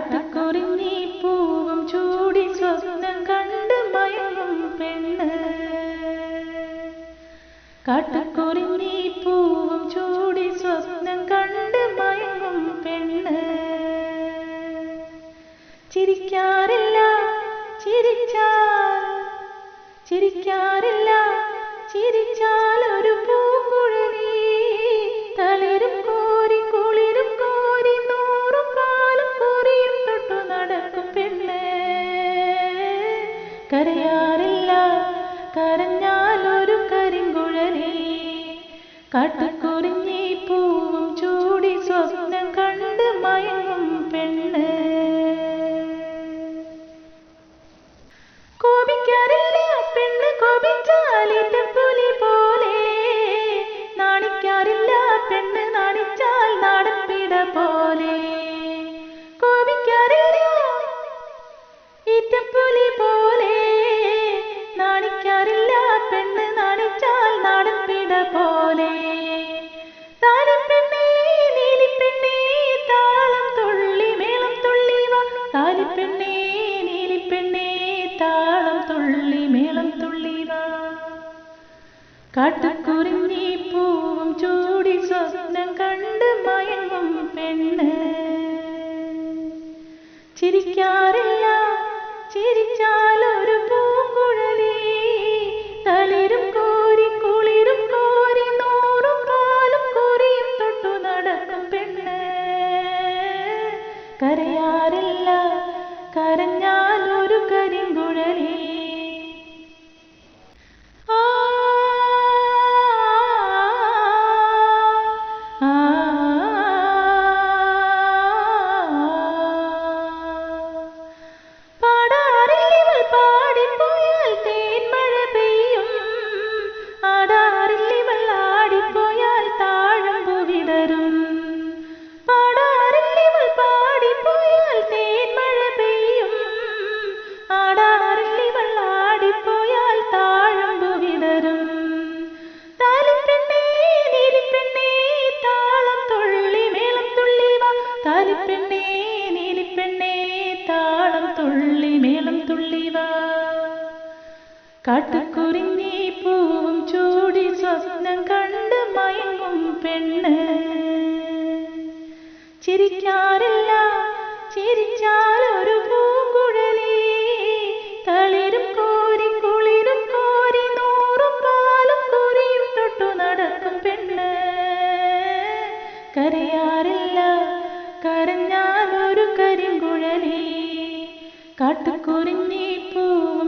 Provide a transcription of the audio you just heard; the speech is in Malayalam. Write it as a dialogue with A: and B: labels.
A: നാട്ടുകൊറിഞ്ഞി പൂവും ചൂടി സ്വപ്നം കണ്ട് മയങ്ങും പെണ്ണ്. കാട്ടുകൊറിഞ്ഞി പൂവും ചൂടി സ്വപ്നം കണ്ട് മയങ്ങും പെണ്ണ്. ചിരിക്കാറില്ല ചിരിച്ചാൽ ചിരിക്കാറില്ല ചിരിച്ചാൽ കരയാറില്ല. കരഞ്ഞാൽ ഒരു കരിങ്കുഴലി. കാട്ടുകുറിഞ്ഞി കാട്ടുകുറിഞ്ഞി പൂവും ചൂടി സ്വപ്നം കണ്ട് മയങ്ങും പെണ്ണ്. ചിരിക്കാറില്ല ചിരിച്ചാൽ ഒരു പൂങ്കുഴലി. തളിരും കോരി കുളിരും കോരി നൂറും പാലും കോരിയും തൊട്ടു നടക്കും പെണ്ണ്. കരയാറില്ല കരഞ്ഞാൽ ഒരു കരിങ്കുഴലി. താലിപ്പെണ്ണേ നീലിപ്പെണ്ണേ താളം തുള്ളി മേളം തുള്ളി വാ. കാട്ടുകുറിഞ്ഞി പൂവും ചൂടി സ്വപ്നം കണ്ട് മയങ്ങും പെണ്ണ്. ചിരിക്കാറില്ല ചിരിച്ചാൽ കരിങ്കുഴലി കാട്ടുകുറിഞ്ഞി പൂവും